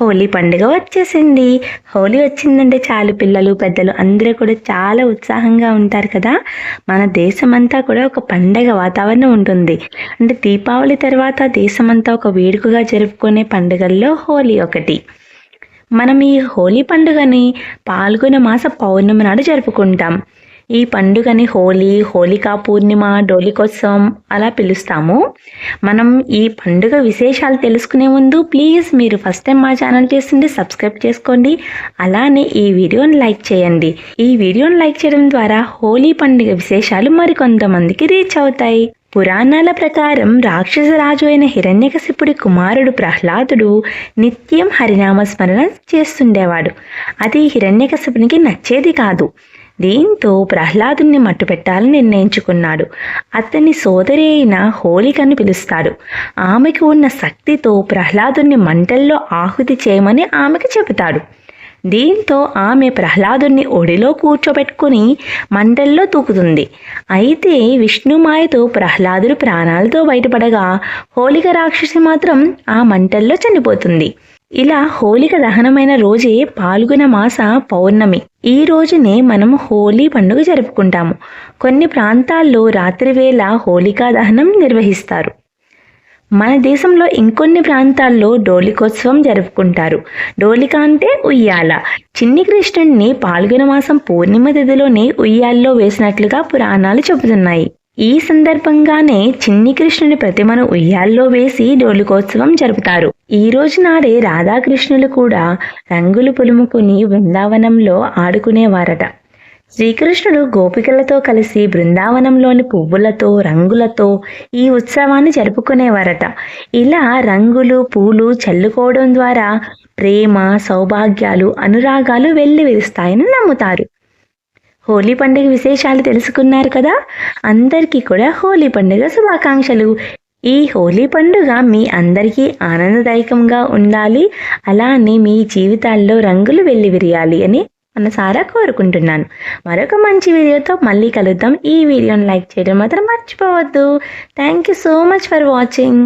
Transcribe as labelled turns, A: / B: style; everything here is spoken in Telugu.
A: హోలీ పండుగ వచ్చేసింది. హోలీ వచ్చిందంటే చాలు పిల్లలు పెద్దలు అందరూ కూడా చాలా ఉత్సాహంగా ఉంటారు కదా. మన దేశమంతా కూడా ఒక పండగ వాతావరణం ఉంటుంది. అంటే దీపావళి తర్వాత దేశమంతా ఒక వేడుకగా జరుపుకునే పండుగల్లో హోలీ ఒకటి. మనం ఈ హోలీ పండుగని పాల్గొన మాస పౌర్ణమి నాడు జరుపుకుంటాం. ఈ పండుగని హోలీ హోలికా పూర్ణిమ డోలికోత్సవం అలా పిలుస్తాము. మనం ఈ పండుగ విశేషాలు తెలుసుకునే ముందు ప్లీజ్ మీరు ఫస్ట్ టైం మా ఛానల్ చేస్తుంటే సబ్స్క్రైబ్ చేసుకోండి. అలానే ఈ వీడియోని లైక్ చేయండి. ఈ వీడియోని లైక్ చేయడం ద్వారా హోలీ పండుగ విశేషాలు మరికొంతమందికి రీచ్ అవుతాయి. పురాణాల ప్రకారం రాక్షస రాజు అయిన హిరణ్యకశిపుడి కుమారుడు ప్రహ్లాదుడు నిత్యం హరినామస్మరణ చేస్తుండేవాడు. అది హిరణ్యకశిపునికి నచ్చేది కాదు. దీంతో ప్రహ్లాదుని మట్టుపెట్టాలని నిర్ణయించుకున్నాడు. అతని సోదరి అయిన హోళికను పిలుస్తాడు. ఆమెకు ఉన్న శక్తితో ప్రహ్లాదుని మంటల్లో ఆహుతి చేయమని ఆమెకు చెబుతాడు. దీంతో ఆమె ప్రహ్లాదుని ఒడిలో కూర్చోబెట్టుకుని మంటల్లో తూకుతుంది. అయితే విష్ణుమాయతో ప్రహ్లాదుడు ప్రాణాలతో బయటపడగా హోళిక రాక్షసి మాత్రం ఆ మంటల్లో చనిపోతుంది. ఇలా హోలిక దహనమైన రోజే పాల్గొన మాస పౌర్ణమి. ఈ రోజునే మనం హోలీ పండుగ జరుపుకుంటాము. కొన్ని ప్రాంతాల్లో రాత్రివేళ హోలికా దహనం నిర్వహిస్తారు. మన దేశంలో ఇంకొన్ని ప్రాంతాల్లో డోలికోత్సవం జరుపుకుంటారు. డోలిక అంటే ఉయ్యాల. చిన్ని కృష్ణుడిని పాల్గొన మాసం పూర్ణిమ తిథిలోనే ఉయ్యాల్లో వేసినట్లుగా పురాణాలు చెబుతున్నాయి. ఈ సందర్భంగానే చిన్ని కృష్ణుని ప్రతిమను ఉయ్యాల్లో వేసి డోలికోత్సవం జరుపుతారు. ఈ రోజు నాడే రాధాకృష్ణులు కూడా రంగులు పులుముకుని బృందావనంలో ఆడుకునేవారట. శ్రీకృష్ణుడు గోపికలతో కలిసి బృందావనంలోని పువ్వులతో రంగులతో ఈ ఉత్సవాన్ని జరుపుకునేవారట. ఇలా రంగులు పూలు చల్లుకోవడం ద్వారా ప్రేమ సౌభాగ్యాలు అనురాగాలు వెల్లివిరుస్తాయని నమ్ముతారు. హోలీ పండుగ విశేషాలు తెలుసుకున్నారు కదా? అందరికీ కూడా హోలీ పండుగ శుభాకాంక్షలు. ఈ హోలీ పండుగ మీ అందరికీ ఆనందదాయకంగా ఉండాలి. అలానే మీ జీవితాల్లో రంగులు వెళ్ళి విరియాలి అని మనసారా కోరుకుంటున్నాను. మరొక మంచి వీడియోతో మళ్ళీ కలుద్దాం. ఈ వీడియోని లైక్ చేయడం మాత్రం మర్చిపోవద్దు. Thank you so much for watching